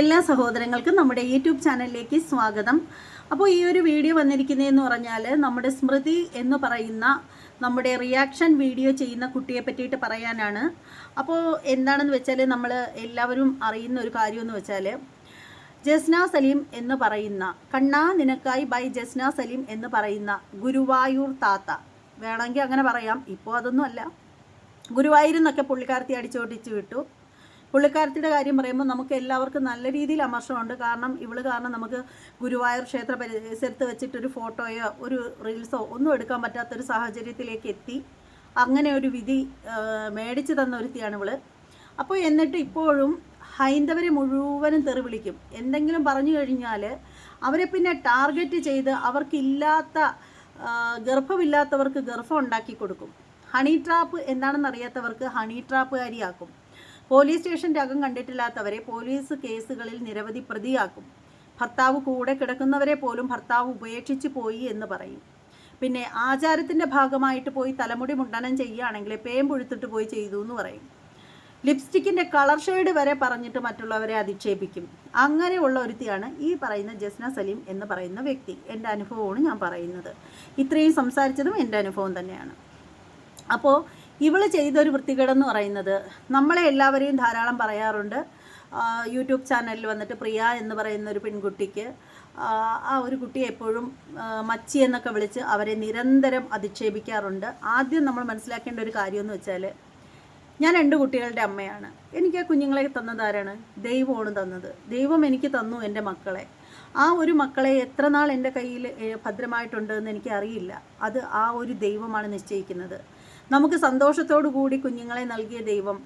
എല്ലാ സഹോദരങ്ങൾക്കും നമ്മുടെ യൂട്യൂബ് ചാനലിലേക്ക് സ്വാഗതം. അപ്പോൾ ഈ ഒരു വീഡിയോ വന്നിരിക്കുന്നതെന്ന് പറഞ്ഞാൽ നമ്മുടെ സ്മൃതി എന്ന് പറയുന്ന നമ്മുടെ റിയാക്ഷൻ വീഡിയോ ചെയ്യുന്ന കുട്ടിയെ പറ്റിയിട്ട് പറയാനാണ്. അപ്പോൾ എന്താണെന്ന് വെച്ചാൽ നമ്മൾ എല്ലാവരും അറിയുന്ന ഒരു കാര്യമെന്ന് വെച്ചാൽ ജസ്ന സലീം എന്ന് പറയുന്ന കണ്ണാ നിനക്കായി ബൈ ജസ്ന സലീം എന്ന് പറയുന്ന ഗുരുവായൂർ താത്ത. വേണമെങ്കിൽ അങ്ങനെ പറയാം ഇപ്പോൾ അതൊന്നും അല്ല. ഗുരുവായൂരിൽ നിന്നൊക്കെ പുള്ളിക്കാരത്തി അടിച്ചോട്ടിച്ച് വിട്ടു. പുള്ളിക്കാരത്തിയുടെ കാര്യം പറയുമ്പോൾ നമുക്ക് എല്ലാവർക്കും നല്ല രീതിയിൽ അമർഷമുണ്ട്. കാരണം ഇവൾ കാരണം നമുക്ക് ഗുരുവായൂർ ക്ഷേത്ര പരിസരത്ത് വെച്ചിട്ടൊരു ഫോട്ടോയോ ഒരു റീൽസോ ഒന്നും എടുക്കാൻ പറ്റാത്തൊരു സാഹചര്യത്തിലേക്ക് എത്തി. അങ്ങനെ ഒരു വിധി മേടിച്ച് മേടിച്ചു തന്ന ഒരുത്തിയാണ് ഇവൾ. അപ്പോൾ എന്നിട്ട് ഇപ്പോഴും ഹൈന്ദവരെ മുഴുവനും തെറി വിളിക്കും. എന്തെങ്കിലും പറഞ്ഞു കഴിഞ്ഞാൽ അവരെ പിന്നെ ടാർഗറ്റ് ചെയ്ത് അവർക്കില്ലാത്ത ഗർഭമില്ലാത്തവർക്ക് ഗർഭം ഉണ്ടാക്കി കൊടുക്കും. ഹണി ട്രാപ്പ് എന്താണെന്ന് അറിയാത്തവർക്ക് ഹണി ട്രാപ്പുകാരിയാക്കും. പോലീസ് സ്റ്റേഷന്റെ അകം കണ്ടിട്ടില്ലാത്തവരെ പോലീസ് കേസുകളിൽ നിരവധി പ്രതിയാക്കും. ഭർത്താവ് കൂടെ കിടക്കുന്നവരെ പോലും ഭർത്താവ് ഉപേക്ഷിച്ച് പോയി എന്ന് പറയും. പിന്നെ ആചാരത്തിന്റെ ഭാഗമായിട്ട് പോയി തലമുടി മുണ്ടനം ചെയ്യുകയാണെങ്കിൽ പേം പൊഴുത്തിട്ട് പോയി ചെയ്തു എന്ന് പറയും. ലിപ്സ്റ്റിക്കിന്റെ കളർ ഷെയ്ഡ് വരെ പറഞ്ഞിട്ട് മറ്റുള്ളവരെ അധിക്ഷേപിക്കും. അങ്ങനെയുള്ള ഒരുത്തിയാണ് ഈ പറയുന്ന ജസ്ന സലീം എന്ന് പറയുന്ന വ്യക്തി. എന്റെ അനുഭവമാണ് ഞാൻ പറയുന്നത്. ഇത്രയും സംസാരിച്ചതും എന്റെ അനുഭവം തന്നെയാണ്. അപ്പോൾ ഇവൾ ചെയ്തൊരു വൃത്തികേടെന്ന് പറയുന്നത് നമ്മളെ എല്ലാവരെയും ധാരാളം പറയാറുണ്ട്. യൂട്യൂബ് ചാനലിൽ വന്നിട്ട് പ്രിയ എന്ന് പറയുന്ന ഒരു പെൺകുട്ടിക്ക് ആ, ഒരു കുട്ടിയെ എപ്പോഴും മച്ചി എന്നൊക്കെ വിളിച്ച് അവരെ നിരന്തരം അധിക്ഷേപിക്കാറുണ്ട്. ആദ്യം നമ്മൾ മനസ്സിലാക്കേണ്ട ഒരു കാര്യമെന്ന് വെച്ചാൽ ഞാൻ രണ്ട് കുട്ടികളുടെ അമ്മയാണ്. എനിക്ക് ആ കുഞ്ഞുങ്ങളെ തന്നത് ആരാണ്? ദൈവമാണ് തന്നത്. ദൈവം എനിക്ക് തന്നു എന്റെ മക്കളെ. ആ ഒരു മക്കളെ എത്ര നാൾ എന്റെ കയ്യിൽ ഭദ്രമായിട്ടുണ്ട് എന്ന് എനിക്ക് അറിയില്ല അത് ആ ഒരു ദൈവമാണ് നിശ്ചയിക്കുന്നത്. നമുക്ക് സന്തോഷത്തോടു കൂടി കുഞ്ഞുങ്ങളെ നൽകിയ ദൈവം.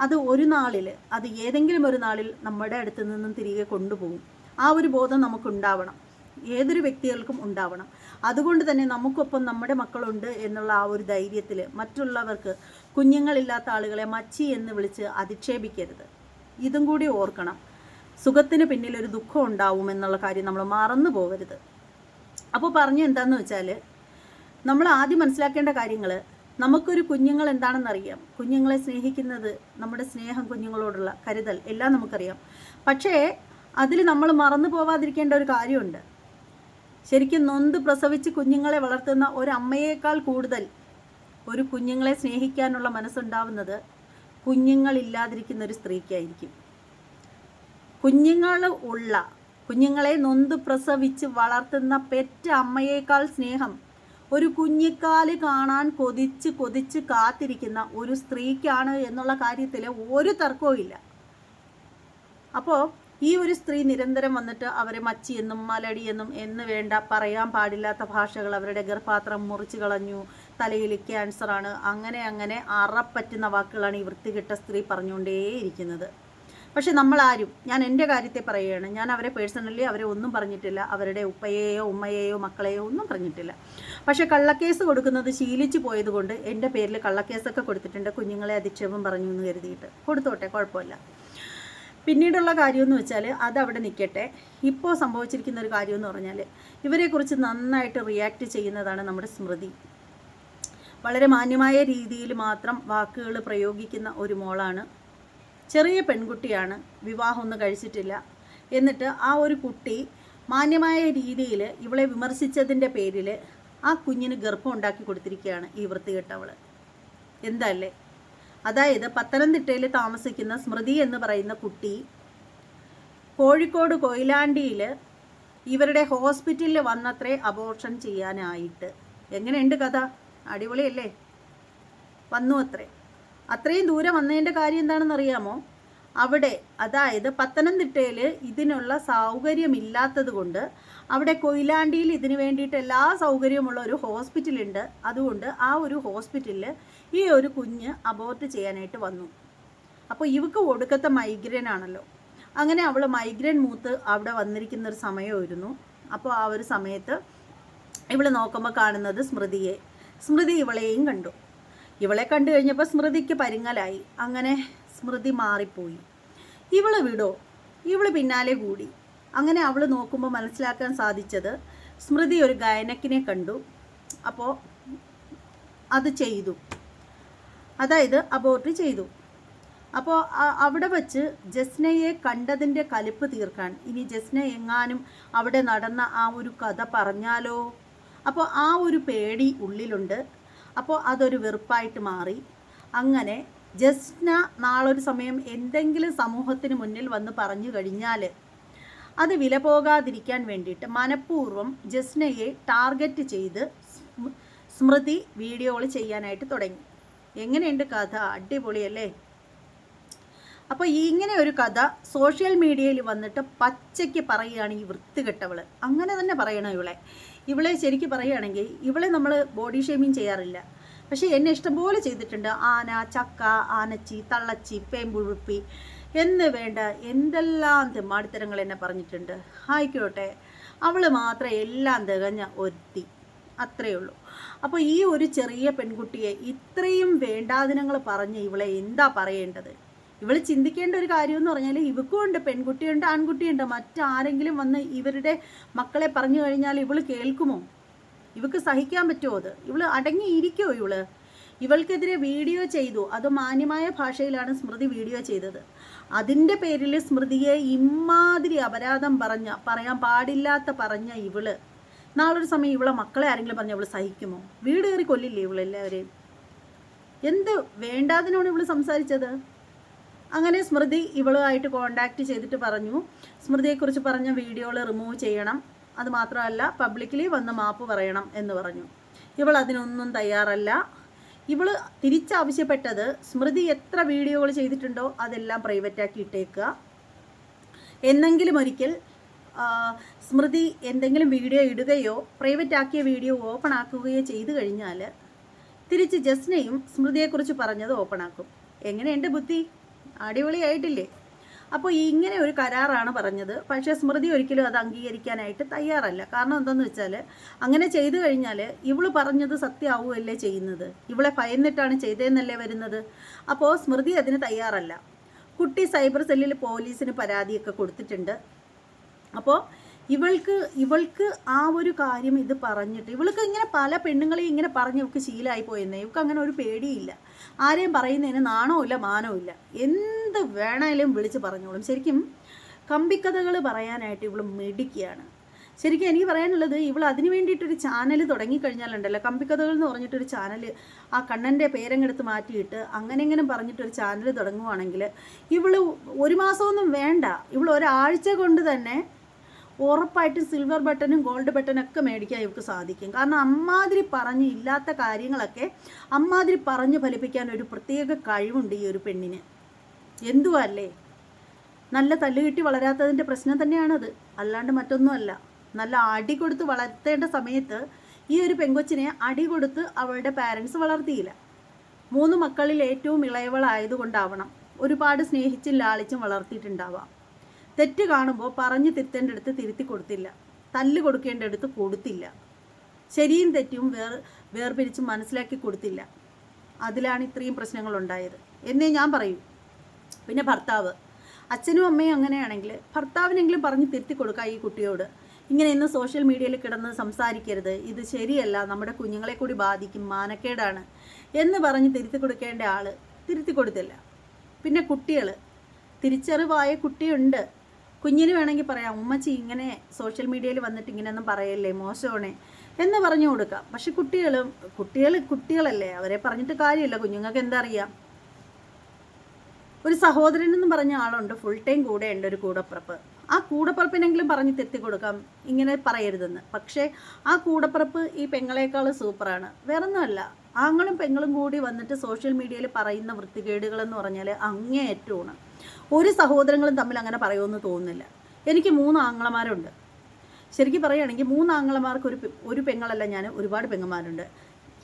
അത് ഒരു നാളിൽ അത് ഏതെങ്കിലും ഒരു നാളിൽ നമ്മുടെ അടുത്ത് നിന്നും തിരികെ കൊണ്ടുപോകും. ആ ഒരു ബോധം നമുക്കുണ്ടാവണം. ഏതൊരു വ്യക്തികൾക്കും ഉണ്ടാവണം. അതുകൊണ്ട് തന്നെ നമുക്കൊപ്പം നമ്മുടെ മക്കളുണ്ട് എന്നുള്ള ആ ഒരു ധൈര്യത്തിൽ മറ്റുള്ളവർക്ക് കുഞ്ഞുങ്ങളില്ലാത്ത ആളുകളെ മച്ചി എന്ന് വിളിച്ച് അധിക്ഷേപിക്കരുത്. ഇതും കൂടി ഓർക്കണം. സുഖത്തിന് പിന്നിൽ ഒരു ദുഃഖം ഉണ്ടാവും എന്നുള്ള കാര്യം നമ്മൾ മറന്നു പോകരുത്. അപ്പോൾ പറഞ്ഞു എന്താണെന്ന് വെച്ചാൽ നമ്മൾ ആദ്യം മനസ്സിലാക്കേണ്ട കാര്യങ്ങൾ നമുക്കൊരു കുഞ്ഞുങ്ങൾ എന്താണെന്നറിയാം കുഞ്ഞുങ്ങളെ സ്നേഹിക്കുന്നത് നമ്മുടെ സ്നേഹം കുഞ്ഞുങ്ങളോടുള്ള കരുതൽ എല്ലാം നമുക്കറിയാം. പക്ഷേ അതിൽ നമ്മൾ മറന്നു പോവാതിരിക്കേണ്ട ഒരു കാര്യമുണ്ട്. ശരിക്കും നൊന്ത് പ്രസവിച്ച് കുഞ്ഞുങ്ങളെ വളർത്തുന്ന ഒരു അമ്മയേക്കാൾ കൂടുതൽ ഒരു കുഞ്ഞുങ്ങളെ സ്നേഹിക്കാനുള്ള മനസ്സുണ്ടാവുന്നത് കുഞ്ഞുങ്ങളില്ലാതിരിക്കുന്ന ഒരു സ്ത്രീക്കായിരിക്കും. കുഞ്ഞുങ്ങൾ ഉള്ള കുഞ്ഞുങ്ങളെ നൊന്ത് പ്രസവിച്ച് വളർത്തുന്ന പെറ്റ അമ്മയേക്കാൾ സ്നേഹം ഒരു കുഞ്ഞിക്കാൽ കാണാൻ കൊതിച്ച് കൊതിച്ച് കാത്തിരിക്കുന്ന ഒരു സ്ത്രീക്കാണ് എന്നുള്ള കാര്യത്തിൽ ഒരു തർക്കവും ഇല്ല. അപ്പോൾ ഈ ഒരു സ്ത്രീ നിരന്തരം വന്നിട്ട് അവരെ മച്ചി എന്നും മലടി എന്നും എന്ന് വേണ്ട പറയാൻ പാടില്ലാത്ത ഭാഷകൾ അവരുടെ ഗർഭപാത്രം മുറിച്ചു കളഞ്ഞു തലയിൽ ക്യാൻസറാണ് അങ്ങനെ അങ്ങനെ അറപ്പറ്റുന്ന വാക്കുകളാണ് ഈ വൃത്തികെട്ട സ്ത്രീ പറഞ്ഞുകൊണ്ടേയിരിക്കുന്നത്. പക്ഷെ നമ്മളാരും ഞാൻ എന്റെ കാര്യത്തെ പറയുകയാണ് ഞാൻ അവരെ പേഴ്സണലി അവരെ ഒന്നും പറഞ്ഞിട്ടില്ല അവരുടെ ഉപ്പയെയോ ഉമ്മയെയോ മക്കളെയോ ഒന്നും പറഞ്ഞിട്ടില്ല. പക്ഷെ കള്ളക്കേസ് കൊടുക്കുന്നത് ശീലിച്ചു പോയതുകൊണ്ട് എന്റെ പേരിൽ കള്ളക്കേസൊക്കെ കൊടുത്തിട്ടുണ്ട് കുഞ്ഞുങ്ങളെ അധിക്ഷേപം പറഞ്ഞു എന്ന് കരുതിയിട്ട്. കൊടുത്തോട്ടെ കുഴപ്പമില്ല. പിന്നീടുള്ള കാര്യമെന്ന് വെച്ചാൽ അത് അവിടെ നിൽക്കട്ടെ. ഇപ്പോൾ സംഭവിച്ചിരിക്കുന്ന ഒരു കാര്യമെന്ന് പറഞ്ഞാൽ ഇവരെക്കുറിച്ച് നന്നായിട്ട് റിയാക്ട് ചെയ്യുന്നതാണ് നമ്മുടെ സ്മൃതി. വളരെ മാന്യമായ രീതിയിൽ മാത്രം വാക്കുകൾ പ്രയോഗിക്കുന്ന ഒരു മോളാണ് ചെറിയ പെൺകുട്ടിയാണ് വിവാഹമൊന്നും കഴിച്ചിട്ടില്ല. എന്നിട്ട് ആ ഒരു കുട്ടി മാന്യമായ രീതിയിൽ ഇവളെ വിമർശിച്ചതിന്റെ പേരിൽ ആ കുഞ്ഞിന് ഗർഭം ഉണ്ടാക്കി കൊടുത്തിരിക്കുകയാണ് ഈ വൃത്തികെട്ടവൾ എന്തല്ലേ? അതായത് പത്തനംതിട്ടയിൽ താമസിക്കുന്ന സ്മൃതി എന്ന് പറയുന്ന കുട്ടി കോഴിക്കോട് കൊയിലാണ്ടിയിൽ ഇവരുടെ ഹോസ്പിറ്റലിൽ വന്നത്രേ അബോർഷൻ ചെയ്യാനായിട്ട്. എങ്ങനെയുണ്ട് കഥ? അടിപൊളിയല്ലേ? വന്നു അത്രേ. അത്രയും ദൂരം വന്നതിന്റെ കാര്യം എന്താണെന്ന് അറിയാമോ? അവിടെ അതായത് പത്തനംതിട്ടയിൽ ഇതിനുള്ള സൗകര്യമില്ലാത്തത് കൊണ്ട് അവിടെ കൊയിലാണ്ടിയിൽ ഇതിന് വേണ്ടിയിട്ട് എല്ലാ സൗകര്യമുള്ള ഒരു ഹോസ്പിറ്റലുണ്ട്. അതുകൊണ്ട് ആ ഒരു ഹോസ്പിറ്റലിൽ ഈ ഒരു കുഞ്ഞ് അബോർട്ട് ചെയ്യാനായിട്ട് വന്നു. അപ്പോൾ ഇവക്ക് ഒടുക്കത്തെ മൈഗ്രെയിൻ ആണല്ലോ. അങ്ങനെ അവൾ മൈഗ്രെയിൻ മൂത്ത് അവിടെ വന്നിരിക്കുന്ന ഒരു സമയമായിരുന്നു. അപ്പോൾ ആ ഒരു സമയത്ത് ഇവൾ നോക്കുമ്പോൾ കാണുന്നത് സ്മൃതിയെ. സ്മൃതി ഇവളെയും കണ്ടു. ഇവളെ കണ്ടു കഴിഞ്ഞപ്പോൾ സ്മൃതിക്ക് പരിങ്ങലായി. അങ്ങനെ സ്മൃതി മാറിപ്പോയി. ഇവൾ വിടോ? ഇവൾ പിന്നാലെ കൂടി. അങ്ങനെ അവൾ നോക്കുമ്പോൾ മനസ്സിലാക്കാൻ സാധിച്ചത് സ്മൃതി ഒരു ഗായനക്കിനെ കണ്ടു. അപ്പോൾ അത് ചെയ്തു. അതായത് അബോർട്ട് ചെയ്തു. അപ്പോൾ അവിടെ വച്ച് ജസ്നയെ കണ്ടതിന്റെ കലിപ്പ് തീർക്കാൻ ഇനി ജസ്ന എങ്ങാനും അവിടെ നടന്ന ആ ഒരു കഥ പറഞ്ഞാലോ? അപ്പോൾ ആ ഒരു പേടി ഉള്ളിലുണ്ട്. അപ്പോൾ അതൊരു വെറുപ്പായിട്ട് മാറി. അങ്ങനെ ജസ്ന നാളൊരു സമയം എന്തെങ്കിലും സമൂഹത്തിന് മുന്നിൽ വന്ന് പറഞ്ഞു കഴിഞ്ഞാൽ അത് വില പോകാതിരിക്കാൻ വേണ്ടിയിട്ട് മനഃപൂർവം ജസ്നയെ ടാർഗറ്റ് ചെയ്ത് സ്മ- സ്മൃതി വീഡിയോകൾ ചെയ്യാനായിട്ട് തുടങ്ങി. എങ്ങനെയുണ്ട് കഥ? അടിപൊളിയല്ലേ? അപ്പോൾ ഇങ്ങനെ ഒരു കഥ സോഷ്യൽ മീഡിയയിൽ വന്നിട്ട് പച്ചയ്ക്ക് പറയുകയാണ് ഈ വൃത്തികെട്ടവൾ. അങ്ങനെ തന്നെ പറയണം ഇവളെ. ഇവളെ ശരിക്ക് പറയുകയാണെങ്കിൽ ഇവളെ നമ്മൾ ബോഡി ഷേമിങ് ചെയ്യാറില്ല. പക്ഷേ എന്നെ ഇഷ്ടംപോലെ ചെയ്തിട്ടുണ്ട്. ആന ചക്ക ആനച്ചി തള്ളച്ചി പേമ്പുഴുപ്പി എന്ന് വേണ്ട എന്തെല്ലാം തെമ്മാടിത്തരങ്ങൾ എന്നെ പറഞ്ഞിട്ടുണ്ട്. ആയിക്കോട്ടെ. അവൾ മാത്രം എല്ലാം തികഞ്ഞ ഒരുത്തി. അത്രയേ ഉള്ളൂ. അപ്പോൾ ഈ ഒരു ചെറിയ പെൺകുട്ടിയെ ഇത്രയും വേണ്ടാതിനങ്ങൾ പറഞ്ഞ് ഇവളെ എന്താ പറയേണ്ടത്? ഇവൾ ചിന്തിക്കേണ്ട ഒരു കാര്യം എന്ന് പറഞ്ഞാൽ ഇവക്കും ഉണ്ട് പെൺകുട്ടിയുണ്ട് ആൺകുട്ടിയുണ്ട്. മറ്റാരെങ്കിലും വന്ന് ഇവരുടെ മക്കളെ പറഞ്ഞു കഴിഞ്ഞാൽ ഇവൾ കേൾക്കുമോ? ഇവക്ക് സഹിക്കാൻ പറ്റുമോ അത്? ഇവൾ അടങ്ങിയിരിക്കുമോ ഇവൾ? ഇവൾക്കെതിരെ വീഡിയോ ചെയ്തു. അത് മാന്യമായ ഭാഷയിലാണ് സ്മൃതി വീഡിയോ ചെയ്തത്. അതിന്റെ പേരിൽ സ്മൃതിയെ ഇമാതിരി അപരാധം പറഞ്ഞ പറയാൻ പാടില്ലാത്ത പറഞ്ഞ ഇവൾ. നാളൊരു സമയം ഇവളെ മക്കളെ ആരെങ്കിലും പറഞ്ഞ ഇവൾ സഹിക്കുമോ? വീട് കയറി കൊല്ലില്ലേ ഇവളെല്ലാവരെയും എന്ത് വേണ്ടാതിനോട് ഇവൾ സംസാരിച്ചത്? അങ്ങനെ സ്മൃതി ഇവളുമായിട്ട് കോണ്ടാക്ട് ചെയ്തിട്ട് പറഞ്ഞു. സ്മൃതിയെക്കുറിച്ച് പറഞ്ഞ വീഡിയോകൾ റിമൂവ് ചെയ്യണം. അത് മാത്രമല്ല പബ്ലിക്കലി വന്ന് മാപ്പ് പറയണം എന്ന് പറഞ്ഞു. ഇവൾ അതിനൊന്നും തയ്യാറല്ല. ഇവൾ തിരിച്ചാവശ്യപ്പെട്ടത് സ്മൃതി എത്ര വീഡിയോകൾ ചെയ്തിട്ടുണ്ടോ അതെല്ലാം പ്രൈവറ്റാക്കി ഇട്ടേക്കുക. എന്നെങ്കിലും ഒരിക്കൽ സ്മൃതി എന്തെങ്കിലും വീഡിയോ ഇടുകയോ പ്രൈവറ്റ് ആക്കിയ വീഡിയോ ഓപ്പൺ ആക്കുകയോ ചെയ്തു കഴിഞ്ഞാൽ തിരിച്ച് ജസ്നയും സ്മൃതിയെക്കുറിച്ച് പറഞ്ഞത് ഓപ്പൺ ആക്കും. എങ്ങനെയുണ്ട് ബുദ്ധി? അടിപൊളിയായിട്ടില്ലേ? അപ്പോൾ ഇങ്ങനെ ഒരു കരാറാണ് പറഞ്ഞത്. പക്ഷേ സ്മൃതി ഒരിക്കലും അത് അംഗീകരിക്കാനായിട്ട് തയ്യാറല്ല. കാരണം എന്താണെന്ന് വെച്ചാൽ അങ്ങനെ ചെയ്തു കഴിഞ്ഞാൽ ഇവൾ പറഞ്ഞത് സത്യമാവുകയല്ലേ ചെയ്യുന്നത്? ഇവളെ ഭയന്നിട്ടാണ് ചെയ്തതെന്നല്ലേ വരുന്നത്? അപ്പോൾ സ്മൃതി അതിന് തയ്യാറല്ല. കുട്ടി സൈബർ സെല്ലിൽ പോലീസിന് പരാതിയൊക്കെ കൊടുത്തിട്ടുണ്ട്. അപ്പോൾ ഇവൾക്ക് ഇവൾക്ക് ആ ഒരു കാര്യം ഇത് പറഞ്ഞിട്ട് ഇവൾക്ക് ഇങ്ങനെ പല പെണ്ണുങ്ങളെയും ഇങ്ങനെ പറഞ്ഞ് ഇവൾക്ക് ശീലമായി പോയെന്നേ ഇവൾക്ക് അങ്ങനെ ഒരു പേടിയില്ല. ആരെയും പറയുന്നതിന് നാണവുമില്ല ഇല്ല മാനവും ഇല്ല എന്ത് വേണേലും വിളിച്ച് പറഞ്ഞോളും. ശരിക്കും കമ്പിക്കഥകൾ പറയാനായിട്ട് ഇവൾ മിടിക്കുകയാണ് ശരിക്കും എനിക്ക് പറയാനുള്ളത് ഇവൾ അതിന് വേണ്ടിയിട്ടൊരു ചാനൽ തുടങ്ങിക്കഴിഞ്ഞാലുണ്ടല്ലോ കമ്പിക്കഥകൾ എന്ന് പറഞ്ഞിട്ടൊരു ചാനൽ ആ കണ്ണന്റെ പേരങ്ങെടുത്ത് മാറ്റിയിട്ട് അങ്ങനെ ഇങ്ങനെ പറഞ്ഞിട്ടൊരു ചാനൽ തുടങ്ങുവാണെങ്കിൽ ഇവൾ ഒരു മാസമൊന്നും വേണ്ട. ഇവൾ ഒരാഴ്ച കൊണ്ട് തന്നെ ഉറപ്പായിട്ടും സിൽവർ ബട്ടനും ഗോൾഡ് ബട്ടനൊക്കെ മേടിക്കാൻ ഇവർക്ക് സാധിക്കും. കാരണം അമ്മാതിരി പറഞ്ഞ് ഇല്ലാത്ത കാര്യങ്ങളൊക്കെ അമ്മാതിരി പറഞ്ഞ് ഫലിപ്പിക്കാൻ ഒരു പ്രത്യേക കഴിവുണ്ട് ഈ ഒരു പെണ്ണിന്. എന്തുവാ അല്ലേ? നല്ല തല്ലുകിട്ടി വളരാത്തതിന്റെ പ്രശ്നം തന്നെയാണത്. അല്ലാണ്ട് മറ്റൊന്നുമല്ല. നല്ല അടി കൊടുത്ത് വളർത്തേണ്ട സമയത്ത് ഈ ഒരു പെങ്കൊച്ചിനെ അടി കൊടുത്ത് അവളുടെ പാരൻസ് വളർത്തിയില്ല. മൂന്ന് മക്കളിൽ ഏറ്റവും ഇളയവളായതുകൊണ്ടാവണം. ഒരുപാട് സ്നേഹിച്ചും ലാളിച്ചും വളർത്തിയിട്ടുണ്ടാവാം. തെറ്റ് കാണുമ്പോൾ പറഞ്ഞ് തിരുത്തേണ്ടടുത്ത് തിരുത്തി കൊടുത്തില്ല. തല്ല് കൊടുക്കേണ്ടടുത്ത് കൊടുത്തില്ല. ശരിയും തെറ്റും വേർ വേർപിരിച്ച് മനസ്സിലാക്കി കൊടുത്തില്ല. അതിലാണ് ഇത്രയും പ്രശ്നങ്ങൾ ഉണ്ടായത് എന്നേ ഞാൻ പറയും. പിന്നെ ഭർത്താവ്. അച്ഛനും അമ്മയും അങ്ങനെയാണെങ്കിൽ ഭർത്താവിനെങ്കിലും പറഞ്ഞ് തിരുത്തി കൊടുക്കുക ഈ കുട്ടിയോട്. ഇങ്ങനെ ഇന്ന് സോഷ്യൽ മീഡിയയിൽ കിടന്ന് സംസാരിക്കരുത്. ഇത് ശരിയല്ല. നമ്മുടെ കുഞ്ഞുങ്ങളെ കൂടി ബാധിക്കും. മാനക്കേടാണ്. എന്ന് പറഞ്ഞ് തിരുത്തി കൊടുക്കേണ്ട ആൾ തിരുത്തി കൊടുത്തില്ല. പിന്നെ കുട്ടികൾ തിരിച്ചറിവായ കുട്ടിയുണ്ട്. കുഞ്ഞിന് വേണമെങ്കിൽ പറയാം ഉമ്മച്ചി ഇങ്ങനെ സോഷ്യൽ മീഡിയയിൽ വന്നിട്ട് ഇങ്ങനെയൊന്നും പറയല്ലേ മോശമാണേ എന്ന് പറഞ്ഞു കൊടുക്കാം. പക്ഷെ കുട്ടികളും കുട്ടികൾ കുട്ടികളല്ലേ അവരെ പറഞ്ഞിട്ട് കാര്യമില്ല. കുഞ്ഞുങ്ങൾക്ക് എന്താ അറിയാം? ഒരു സഹോദരൻ എന്ന് പറഞ്ഞ ആളുണ്ട് ഫുൾ ടൈം കൂടെ ഉണ്ട് ഒരു കൂടപ്പുറപ്പ്. ആ കൂടപ്പുറപ്പിനെങ്കിലും പറഞ്ഞ് തെറ്റി കൊടുക്കാം ഇങ്ങനെ പറയരുതെന്ന്. പക്ഷേ ആ കൂടപ്പുറപ്പ് ഈ പെങ്ങളെക്കാൾ സൂപ്പറാണ് വേറൊന്നുമല്ല. ആങ്ങളും പെങ്ങളും കൂടി വന്നിട്ട് സോഷ്യൽ മീഡിയയിൽ പറയുന്ന വൃത്തികേടുകളെന്ന് പറഞ്ഞാൽ അങ്ങേയറ്റമാണ് ഒരു സഹോദരങ്ങളും തമ്മിൽ അങ്ങനെ പറയുമെന്ന് തോന്നുന്നില്ല. എനിക്ക് മൂന്ന് ആങ്ങളമാരുണ്ട്. ശരിക്കും പറയുകയാണെങ്കിൽ മൂന്ന് ആങ്ങളമാർക്ക് ഒരു ഒരു പെങ്ങളല്ല ഞാൻ ഒരുപാട് പെങ്ങന്മാരുണ്ട്.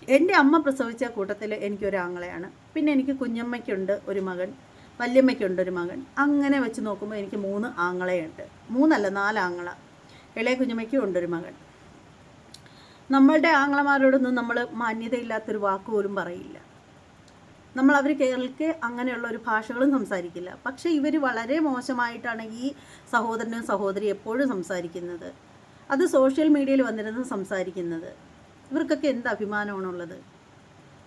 എന്റെ അമ്മ പ്രസവിച്ച കൂട്ടത്തിൽ എനിക്കൊരു ആങ്ങളെയാണ്. പിന്നെ എനിക്ക് കുഞ്ഞമ്മയ്ക്കുണ്ട് ഒരു മകൻ വല്യമ്മയ്ക്കുണ്ട് ഒരു മകൻ. അങ്ങനെ വെച്ച് നോക്കുമ്പോൾ എനിക്ക് മൂന്ന് ആങ്ങളെയുണ്ട്. മൂന്നല്ല നാല് ആങ്ങള. ഇളയ കുഞ്ഞമ്മയ്ക്കും ഉണ്ടൊരു മകൻ. നമ്മളുടെ ആംഗ്ലമാരോടൊന്നും നമ്മൾ മാന്യതയില്ലാത്തൊരു വാക്ക് പോലും പറയില്ല. നമ്മൾ അവർ കേൾക്കെ അങ്ങനെയുള്ള ഒരു ഭാഷകളും സംസാരിക്കില്ല. പക്ഷെ ഇവർ വളരെ മോശമായിട്ടാണ് ഈ സഹോദരനും സഹോദരി എപ്പോഴും സംസാരിക്കുന്നത്. അത് സോഷ്യൽ മീഡിയയിൽ വന്നിരുന്ന് സംസാരിക്കുന്നത്. ഇവർക്കൊക്കെ എന്ത് അഭിമാനമാണുള്ളത്?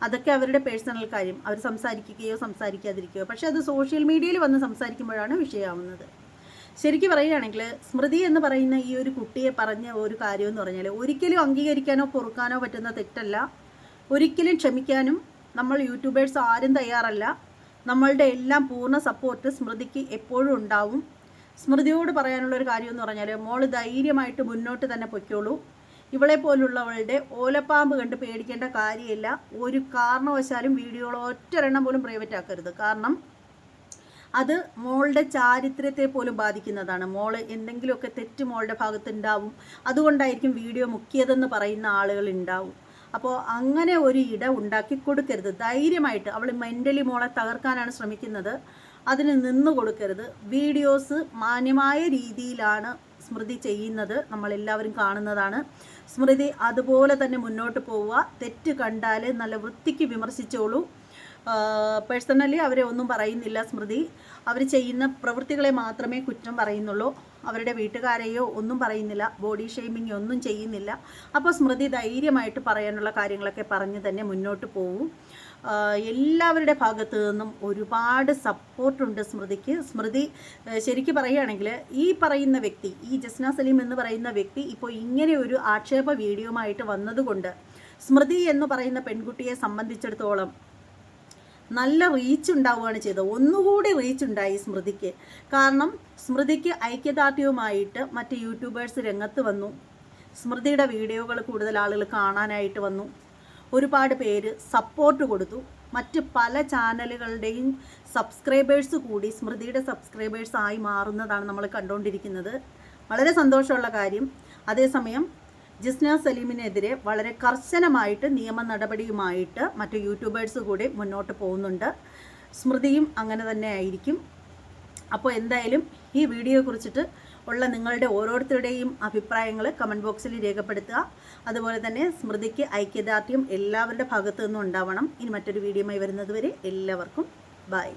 അതൊക്കെ അവരുടെ പേഴ്സണൽ കാര്യം. അവർ സംസാരിക്കുകയോ സംസാരിക്കാതിരിക്കുകയോ. പക്ഷെ അത് സോഷ്യൽ മീഡിയയിൽ വന്ന് സംസാരിക്കുമ്പോഴാണ് വിഷയമാവുന്നത്. ശരിക്കും പറയുകയാണെങ്കിൽ സ്മൃതി എന്ന് പറയുന്ന ഈ ഒരു കുട്ടിയെ പറഞ്ഞ ഒരു കാര്യം എന്ന് പറഞ്ഞാൽ ഒരിക്കലും അംഗീകരിക്കാനോ പൊറുക്കാനോ പറ്റുന്ന തെറ്റല്ല. ഒരിക്കലും ക്ഷമിക്കാനും നമ്മൾ യൂട്യൂബേഴ്സ് ആരും തയ്യാറല്ല. നമ്മളുടെ എല്ലാം പൂർണ സപ്പോർട്ട് സ്മൃതിക്ക് എപ്പോഴും ഉണ്ടാവും. സ്മൃതിയോട് പറയാനുള്ള ഒരു കാര്യം എന്ന് പറഞ്ഞാൽ മോൾ ധൈര്യമായിട്ട് മുന്നോട്ട് തന്നെ പൊയ്ക്കോളൂ. ഇവളെ പോലുള്ളവളുടെ ഓലപ്പാമ്പ് കണ്ട് പേടിക്കേണ്ട കാര്യമില്ല. ഒരു കാരണവശാലും വീഡിയോകൾ ഒറ്റരെണ്ണം പോലും പ്രൈവറ്റ് ആക്കരുത്. കാരണം അത് മോളുടെ ചാരിത്രത്തെ പോലും ബാധിക്കുന്നതാണ്. മോൾ എന്തെങ്കിലുമൊക്കെ തെറ്റ് മോളുടെ ഭാഗത്തുണ്ടാവും. അതുകൊണ്ടായിരിക്കും വീഡിയോ മുക്കിയതെന്ന് പറയുന്ന ആളുകൾ ഉണ്ടാവും. അപ്പോൾ അങ്ങനെ ഒരു ഇട ഉണ്ടാക്കി കൊടുക്കരുത്. ധൈര്യമായിട്ട് അവൾ മെന്റലി മോളെ തകർക്കാനാണ് ശ്രമിക്കുന്നത്. അതിന് നിന്ന് കൊടുക്കരുത്. വീഡിയോസ് മാന്യമായ രീതിയിലാണ് സ്മൃതി ചെയ്യുന്നത്. നമ്മളെല്ലാവരും കാണുന്നതാണ്. സ്മൃതി അതുപോലെ തന്നെ മുന്നോട്ട് പോവുക. തെറ്റ് കണ്ടാൽ നല്ല വൃത്തിക്ക് വിമർശിച്ചോളൂ. പേഴ്സണലി അവരെ ഒന്നും പറയുന്നില്ല സ്മൃതി. അവർ ചെയ്യുന്ന പ്രവൃത്തികളെ മാത്രമേ കുറ്റം പറയുന്നുള്ളൂ. അവരുടെ വീട്ടുകാരെയോ ഒന്നും പറയുന്നില്ല ബോഡി ഷെയ്മിങ് ഒന്നും ചെയ്യുന്നില്ല. അപ്പോൾ സ്മൃതി ധൈര്യമായിട്ട് പറയാനുള്ള കാര്യങ്ങളൊക്കെ പറഞ്ഞ് തന്നെ മുന്നോട്ട് പോവും. എല്ലാവരുടെ ഭാഗത്തു നിന്നും ഒരുപാട് സപ്പോർട്ടുണ്ട് സ്മൃതിക്ക്. സ്മൃതി ശരിക്കും പറയുകയാണെങ്കിൽ ഈ പറയുന്ന വ്യക്തി ഈ ജസ്ന സലീം എന്ന് പറയുന്ന വ്യക്തി ഇപ്പോൾ ഇങ്ങനെ ഒരു ആക്ഷേപ വീഡിയോ ആയിട്ട് വന്നതുകൊണ്ട് സ്മൃതി എന്ന് പറയുന്ന പെൺകുട്ടിയെ സംബന്ധിച്ചിടത്തോളം നല്ല റീച്ച് ഉണ്ടാവുകയാണ് ചെയ്തത്. ഒന്നുകൂടി റീച്ച് ഉണ്ടായി സ്മൃതിക്ക്. കാരണം സ്മൃതിക്ക് ഐക്യദാർഢ്യവുമായിട്ട് മറ്റ് യൂട്യൂബേഴ്സ് രംഗത്ത് വന്നു. സ്മൃതിയുടെ വീഡിയോകൾ കൂടുതൽ ആളുകൾ കാണാനായിട്ട് വന്നു. ഒരുപാട് പേര് സപ്പോർട്ട് കൊടുത്തു. മറ്റ് പല ചാനലുകളുടെയും സബ്സ്ക്രൈബേഴ്സ് കൂടി സ്മൃതിയുടെ സബ്സ്ക്രൈബേഴ്സ് ആയി മാറുന്നതാണ് നമ്മൾ കണ്ടുകൊണ്ടിരിക്കുന്നത്. വളരെ സന്തോഷമുള്ള കാര്യം. അതേസമയം ജിസ്ന സലീമിനെതിരെ വളരെ കർശനമായിട്ട് നിയമ നടപടിയുമായിട്ട് മറ്റു യൂട്യൂബേഴ്സ് കൂടി മുന്നോട്ട് പോകുന്നുണ്ട്. സ്മൃതിയും അങ്ങനെ തന്നെ ആയിരിക്കും. അപ്പോൾ എന്തായാലും ഈ വീഡിയോ കുറിച്ചിട്ട് ഉള്ള നിങ്ങളുടെ ഓരോരുത്തരുടെയും അഭിപ്രായങ്ങൾ കമന്റ് ബോക്സിൽ രേഖപ്പെടുത്തുക. അതുപോലെ തന്നെ സ്മൃതിക്ക് ഐക്യദാർഢ്യം എല്ലാവരുടെ ഭാഗത്തു നിന്നും ഉണ്ടാവണം. ഇനി മറ്റൊരു വീഡിയോയുമായി വരുന്നതുവരെ എല്ലാവർക്കും ബൈ